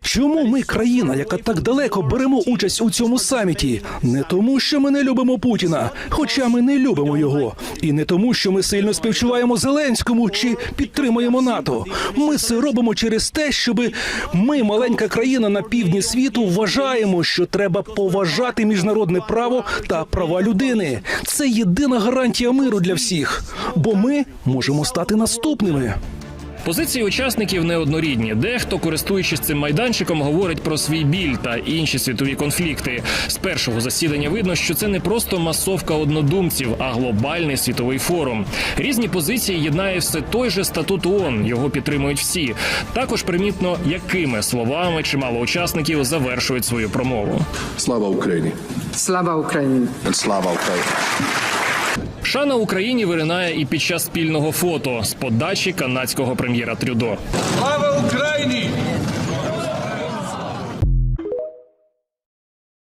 Чому ми, країна, яка так далеко беремо участь у цьому саміті? Не тому, що ми не любимо Путіна, хоча ми не любимо його, і не тому, що ми сильно співчуваємо Зеленському чи підтримуємо НАТО. Ми це робимо через те, щоб ми, маленька країна на півдні світу, вважаємо, що треба поважати міжнародне право та права людини. Це єдина гарантія миру для всіх, бо ми можемо стати наступними. Позиції учасників неоднорідні. Дехто, користуючись цим майданчиком, говорить про свій біль та інші світові конфлікти. З першого засідання видно, що це не просто масовка однодумців, а глобальний світовий форум. Різні позиції єднає все той же статут ООН. Його підтримують всі. Також примітно, якими словами чимало учасників завершують свою промову. Слава Україні! Слава Україні! Слава Україні! Шана Україні виринає і під час спільного фото з подачі канадського прем'єра Трюдо. Слава Україні!